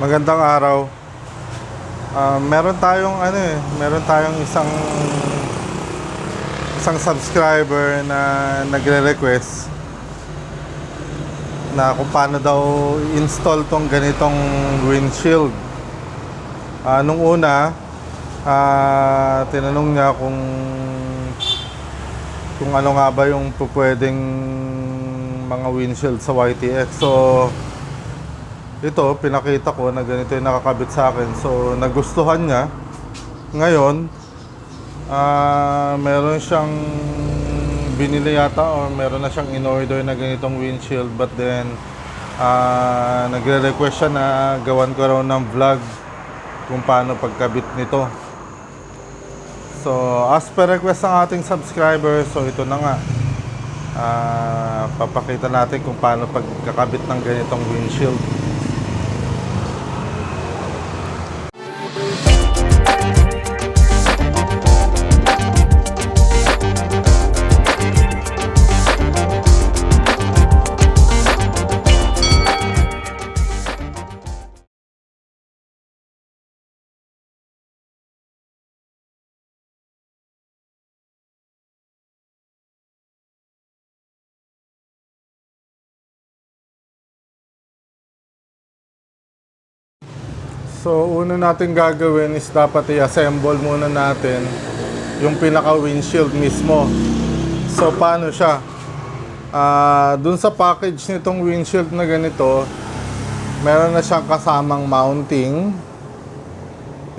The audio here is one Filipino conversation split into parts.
Magandang araw. Ah, meron tayong ano eh, meron tayong isang isang subscriber na nagre-request na kung paano daw install tong ganitong windshield. Ah, nung una, ah, tinanong niya kung kung ano nga ba yung pupwedeng mga windshield sa YTX. So, ito, pinakita ko na ganito yung nakakabit sa akin. So, nagustuhan niya. Ngayon, ah meron siyang binili yata or meron na siyang in-order na ganitong windshield but then ah nagre-request siya na gawan ko raw ng vlog kung paano pagkabit nito. So, as per request ng ating subscriber, so ito na nga. Ah, papakita natin kung paano pagkakabit ng ganitong windshield. So, una natin gagawin is dapat i-assemble muna natin yung pinaka windshield mismo. So, paano siya? Ah, dun sa package nitong windshield na ganito, meron na siyang kasamang mounting.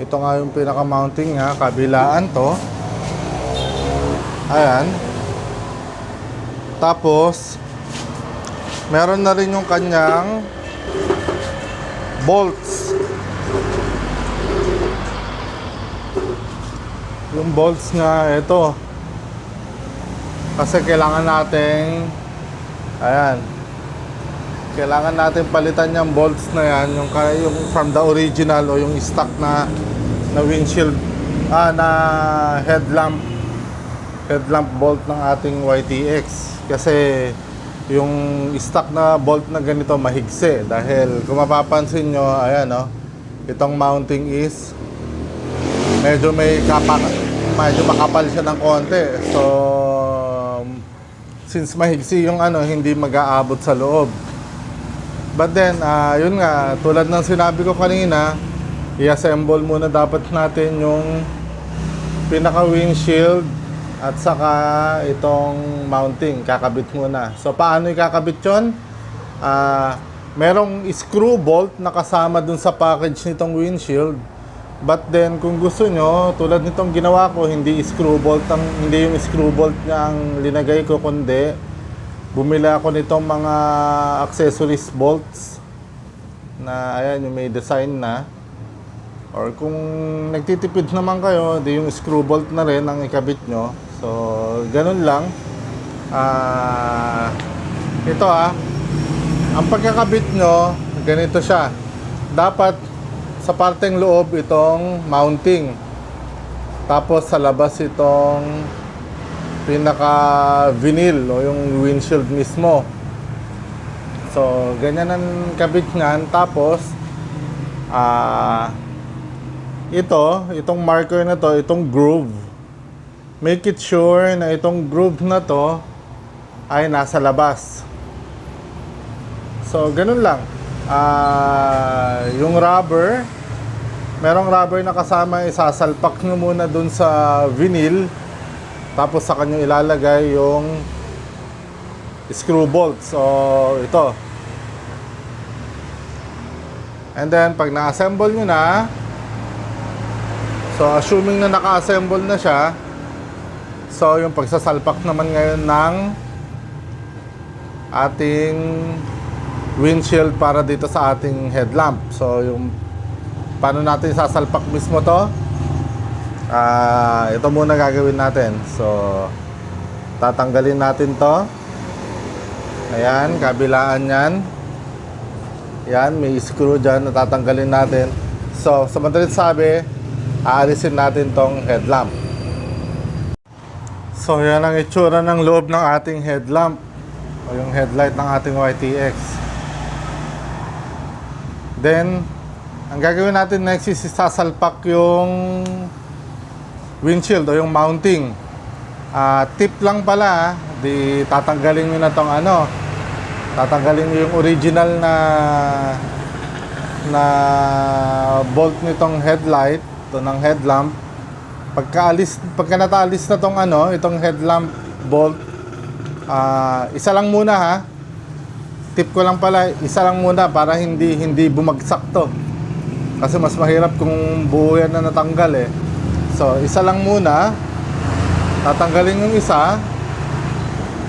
Ito nga yung pinaka mounting nga, kabilaan to. Ayan. Tapos, meron na rin yung kanyang bolts. Yung bolts nga, ito. Kasi kailangan nating, ayan, kailangan natin palitan yung bolts na yan, yung, yung from the original o yung stock na, na windshield, ah, na headlamp, headlamp bolt ng ating YTX. Kasi, yung stock na bolt na ganito mahigsi dahil kung mapapansin nyo, ayan no, itong mounting is medyo may kapak medyo makapal siya ng konti. So since mahigsi yung ano, hindi mag-aabot sa loob. But then, ah yun nga, tulad ng sinabi ko kanina, i-assemble muna dapat natin yung pinaka windshield at saka itong mounting, kakabit muna. So paano ikakabit yun? Ah, merong screw bolt na kasama dun sa package nitong windshield. But then kung gusto nyo, tulad nitong ginawa ko, hindi screw bolt ang hindi yung screw bolt niya ang linagay ko kundi bumili ako nitong mga accessories bolts na ayan yung may design na or kung nagtitipid naman kayo, di yung screw bolt na rin ang ikabit nyo. So, ganun lang. Ah, ito ah, ang pagkakabit nyo, ganito siya. Dapat sa parteng loob itong mounting. Tapos sa labas itong pinaka vinyl o yung windshield mismo. So, ganyan ang kabit niyan. Tapos, ah, ito, itong marker na to, itong groove. Make it sure na itong groove na to ay nasa labas. So, ganun lang. Ah, yung rubber, merong rubber na kasama, isasalpak nyo muna dun sa vinyl. Tapos sa kanyo ilalagay yung screw bolt. So, ito. And then, pag na-assemble nyo na, so assuming na naka-assemble na siya, so yung pagsasalpak naman ngayon ng ating windshield para dito sa ating headlamp. So yung paano natin sasalpak mismo to? Ah, ito muna gagawin natin. So tatanggalin natin to. Ayan, kabilaan yan. Yan, may screw dyan na tatanggalin natin. So, sa madalit sabi, aalisin natin tong headlamp. So, yan ang itsura ng loob ng ating headlamp o yung headlight ng ating YTX. Then, ang gagawin natin next is sasalpak yung windshield o yung mounting. Ah, tip lang pala, ah, di tatanggalin nyo na tong ano, tatanggalin nyo yung original na na bolt nitong headlight, to ng headlamp. Pagkaalis, pagka nataalis na tong ano, itong headlamp bolt, ah, isa lang muna ha. Tip ko lang pala, isa lang muna para hindi hindi bumagsak to. Kasi mas mahirap kung buo yan na natanggal eh. So, isa lang muna. Tatanggalin yung isa.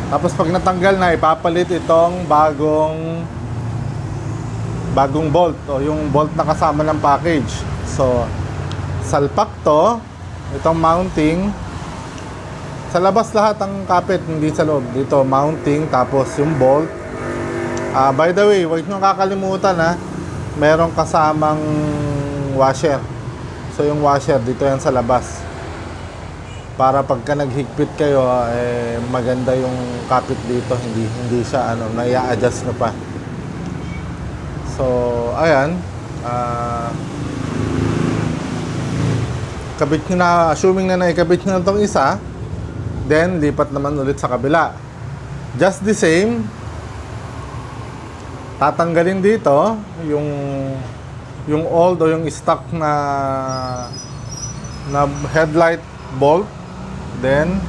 Tapos pag natanggal na, ipapalit itong bagong bagong bolt o yung bolt na kasama ng package. So, salpak to. Itong mounting. Sa labas lahat ang kapit, hindi sa loob. Dito, mounting, tapos yung bolt. Ah, by the way, huwag nyo kakalimutan ha. Merong kasamang washer. So yung washer dito yan sa labas. Para pagka naghigpit kayo, eh, maganda yung kapit dito, hindi hindi siya ano, nai-adjust na pa. So, ayan. Ah kabit nyo na, assuming na naikabit nyo na itong isa, then lipat naman ulit sa kabila. Just the same, tatanggalin dito yung yung old o yung stock na na headlight bolt. Then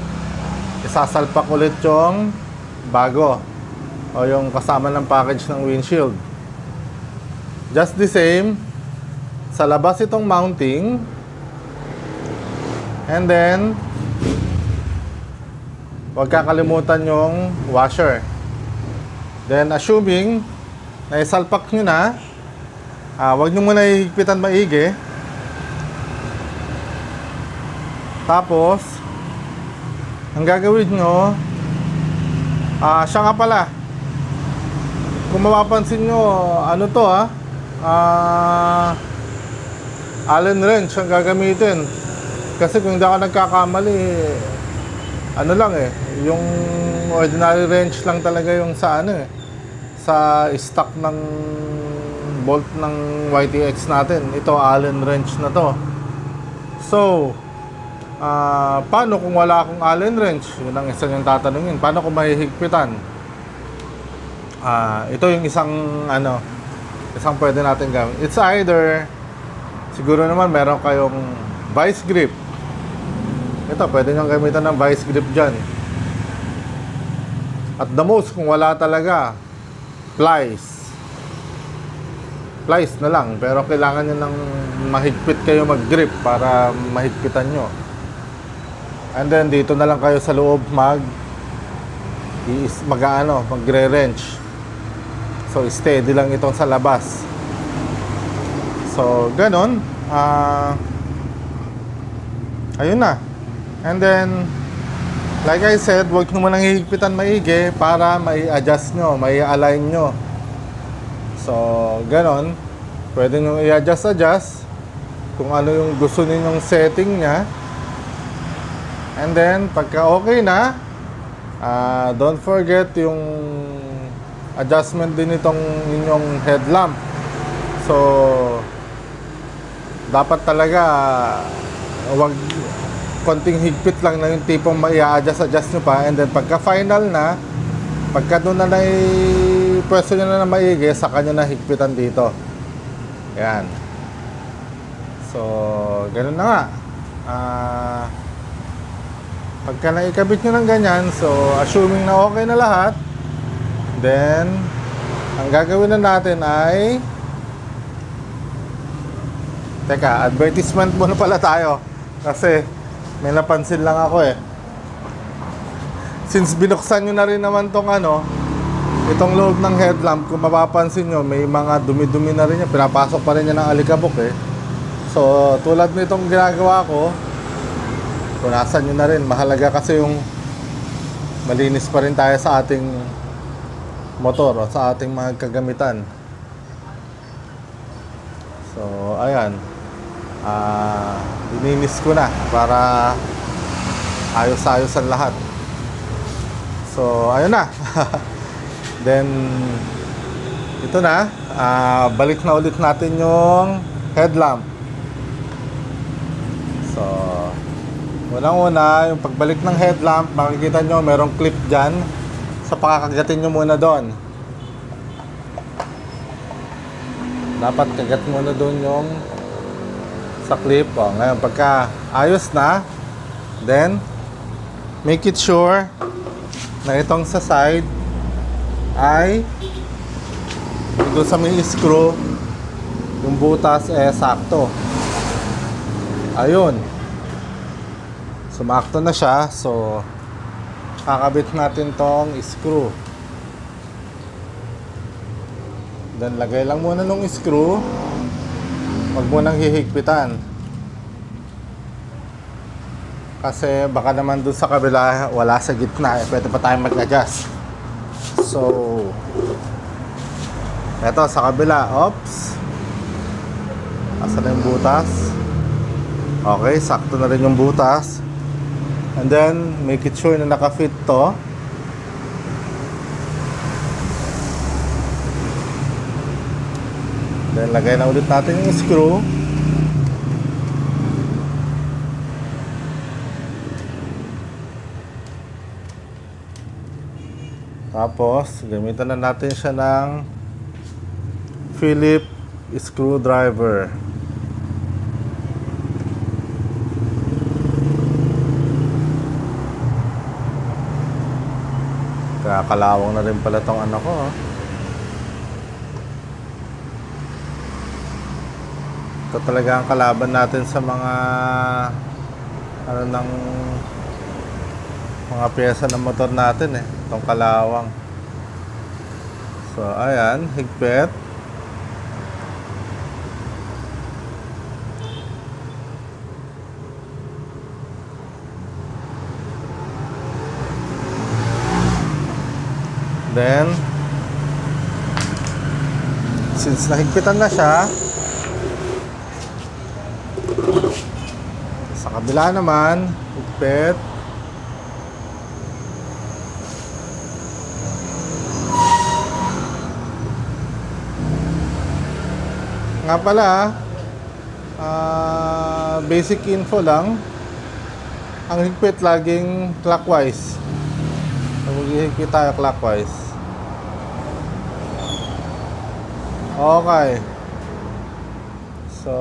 isasalpak ulit yung bago o yung kasama ng package ng windshield. Just the same sa labas itong mounting. And then huwag kakalimutan yung washer. Then assuming na isalpak nyo na Ah, wag niyo muna higpitan maigi. Tapos, ang gagawin nyo, ah, siya nga pala. Kung mapapansin nyo, ano to ah, ah, Allen wrench ang gagamitin. Kasi kung hindi ako nagkakamali, ano lang eh, yung ordinary wrench lang talaga yung sa ano eh, sa stock ng bolt ng YTX natin. Ito, Allen wrench na to. So, ah paano kung wala akong Allen wrench? Yun ang isa yung tatanungin. Paano kung mahihigpitan? Ah, ito yung isang ano, isang pwede natin gawin. It's either siguro naman meron kayong vice grip. Ito, pwede nyo gamitan ng vice grip dyan. At the most, kung wala talaga, plies. Plies na lang pero kailangan nyo ng mahigpit kayo mag-grip para mahigpitan nyo. And then dito na lang kayo sa loob mag is mag-ano, magre-wrench. So steady lang itong sa labas. So ganon ah ayun na. And then like I said huwag nyo munang hihigpitan maigi para may adjust nyo may align nyo So, ganon. Pwede nyo i-adjust-adjust kung ano yung gusto ninyong setting niya. And then, pagka okay na, ah, don't forget yung adjustment din itong inyong headlamp. So, dapat talaga wag konting higpit lang na yung tipong mai-adjust-adjust nyo pa. And then pagka final na pagka doon na nai pwesto nyo na na maigi sa kanya na higpitan dito. Yan so ganun na nga. Ah pagka naikabit nyo ng ganyan so assuming na okay na lahat then ang gagawin na natin ay teka advertisement muna pala tayo. Kasi may napansin lang ako eh. Since binuksan nyo na rin naman tong ano itong loob ng headlamp kung mapapansin nyo may mga dumi-dumi na rin yan. Pinapasok pa rin yan ng alikabok eh. So tulad nitong ginagawa ko punasan nyo na rin. Mahalaga kasi yung malinis pa rin tayo sa ating motor o sa ating mga kagamitan. So ayan ah dininis ko na para ayos-ayos ang lahat so ayun na Then, ito na. ah balik na ulit natin yung headlamp. So, unang-una, yung pagbalik ng headlamp, makikita nyo merong clip dyan. So, pakakagatin nyo muna doon. Dapat kagat muna doon yung sa clip. O, ngayon, pagka ayos na, then, make it sure na itong sa side ay doon sa may screw yung butas eh sakto. Ayun. Sumakto na siya so kakabit natin tong screw. Then lagay lang muna nung screw wag mo nang hihigpitan. Kasi baka naman dun sa kabila wala sa gitna eh, pwede pa tayong mag-adjust. So eto sa kabila ops asa na yung butas? Okay sakto na rin yung butas. And then make it sure na naka-fit to then lagay na ulit natin yung screw Tapos, gamitan na natin siya ng Philip screwdriver. Kaya kalawang na rin pala tong ano ko. oh. Ito talaga ang kalaban natin sa mga ano ng mga pyesa ng motor natin eh. Itong kalawang. So, ayan, higpit. Then, since nahigpitan na siya, sa kabila naman, higpit. Nga pala, ah, basic info lang. Ang higpit laging clockwise. Maghihigpit tayo clockwise. Okay. So,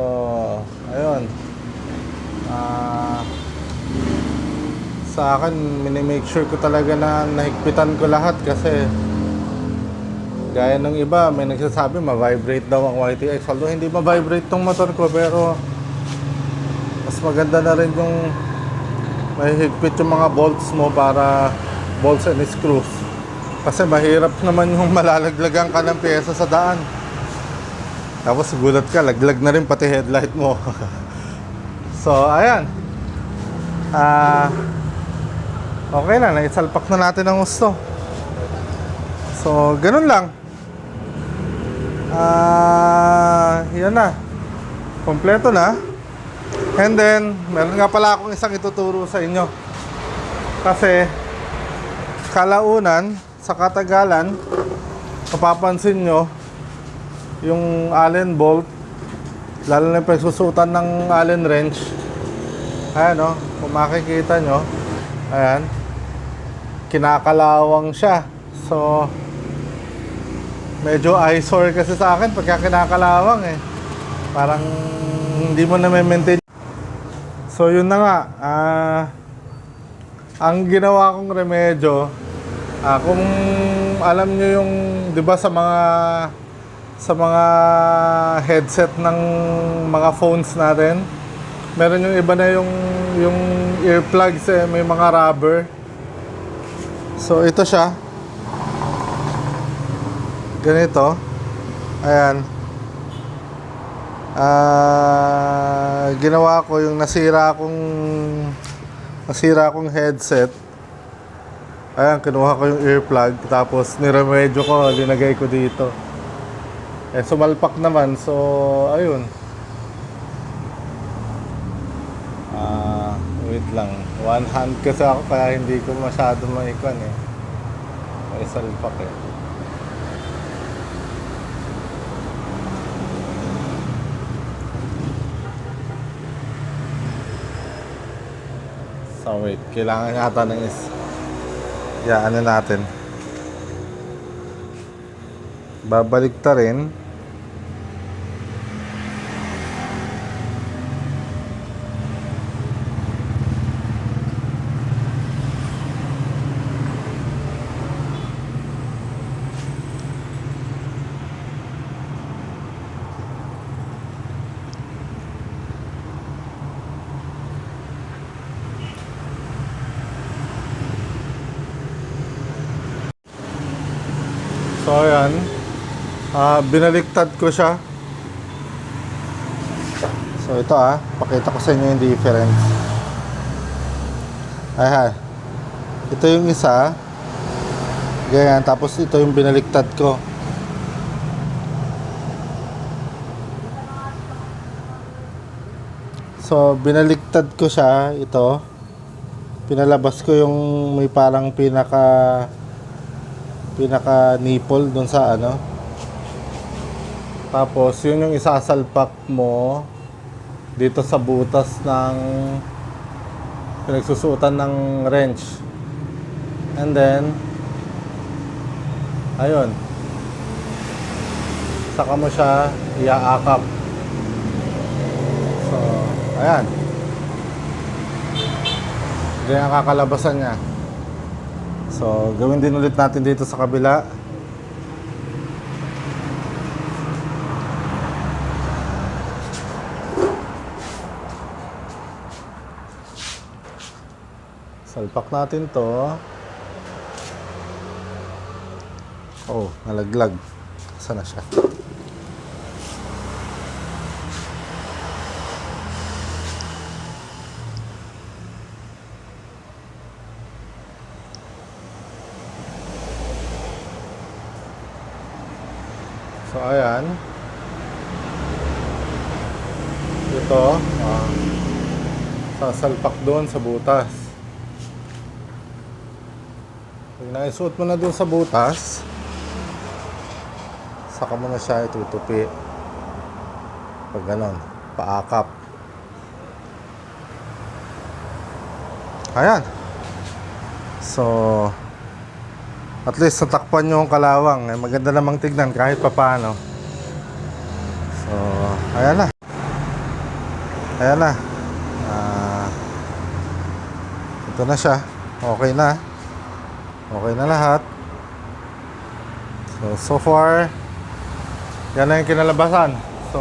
ayun. Ah, sa akin, minimake sure ko talaga na nahigpitan ko lahat kasi Gaya ng iba, may nagsasabi ma-vibrate daw ang YTX. Although hindi ma-vibrate tong motor ko, pero mas maganda na rin yung may higpit yung mga bolts mo para bolts and screws. Kasi mahirap naman yung malalaglagan ka ng pyesa sa daan. Tapos gulat ka, laglag na rin pati headlight mo. so, ayan. Ah, okay na, naisalpak na natin ang gusto. So, ganun lang. Ah, yan na. Kompleto na. And then, meron nga pala akong isang ituturo sa inyo. Kasi, kalaunan, sa katagalan, mapapansin nyo, yung allen bolt, lalo na yung pagsusutan ng allen wrench, ayan o, kung makikita nyo, ayan, kinakalawang siya. So, medyo eyesore kasi sa akin pagka kinakalawang eh. Parang hindi mo na may maintain. So yun na nga. ah, ang ginawa kong remedyo, ah, kung alam nyo yung, di ba sa mga sa mga headset ng mga phones natin, meron yung iba na yung yung earplugs eh, may mga rubber. So ito siya ganito. Ayan. Ah, ginawa ko yung nasira kong nasira kong headset. Ayan, kinuha ko yung earplug tapos niremedyo ko, linagay ko dito. Eh, sumalpak naman. So, ayun. Ah, uh, wait lang. One hand kasi ako kaya hindi ko masyado maikwan eh. May salpak eh. So wait, kailangan yata ng is Yeah, ano natin Babalik ta rin So ayan, ah binaliktad ko siya. So ito ah, pakita ko sa inyo yung difference. Ayan, ito yung isa. Ganyan, tapos ito yung binaliktad ko. So binaliktad ko siya, ito. Pinalabas ko yung may parang pinaka pinaka nipple doon sa ano. Tapos yun yung isasalpak mo dito sa butas ng pinagsusuotan ng wrench. And then ayun. Saka mo siya iaakap. So, ayan. Ganyan kakalabasan niya. So, gawin din ulit natin dito sa kabila. Salpak natin to. Oh, nalaglag. Saan na siya? So, ayan. Ito, ah, sasalpak doon sa butas. Pag naisuot mo na doon sa butas, saka mo na siya itutupi. Pag ganon, paakap. Ayan. So, at least natakpan nyo ang kalawang. Eh, maganda namang tignan kahit papano. So, ayan na. Ayan na. Ah, ito na siya. Okay na. Okay na lahat. So, so far, yan na yung kinalabasan. So,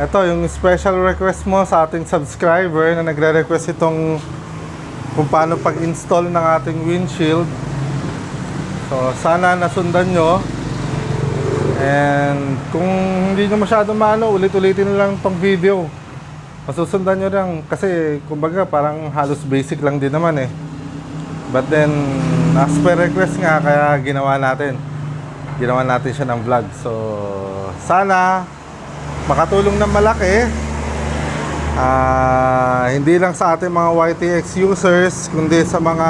ito yung special request mo sa ating subscriber na nagre-request itong kung paano pag-install ng ating windshield. So, sana nasundan nyo. And kung hindi nyo masyado maano, ulit-ulitin na lang tong video. Masusundan nyo lang kasi kumbaga parang halos basic lang din naman eh. But then, as per request nga, kaya ginawa natin. Ginawa natin siya ng vlog. So, sana makatulong ng malaki. Ah, hindi lang sa ating mga YTX users, kundi sa mga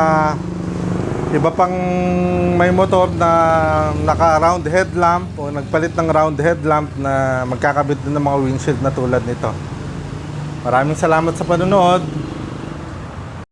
iba pang may motor na naka round headlamp o nagpalit ng round headlamp na magkakabit din ng mga windshield na tulad nito. Maraming salamat sa panonood.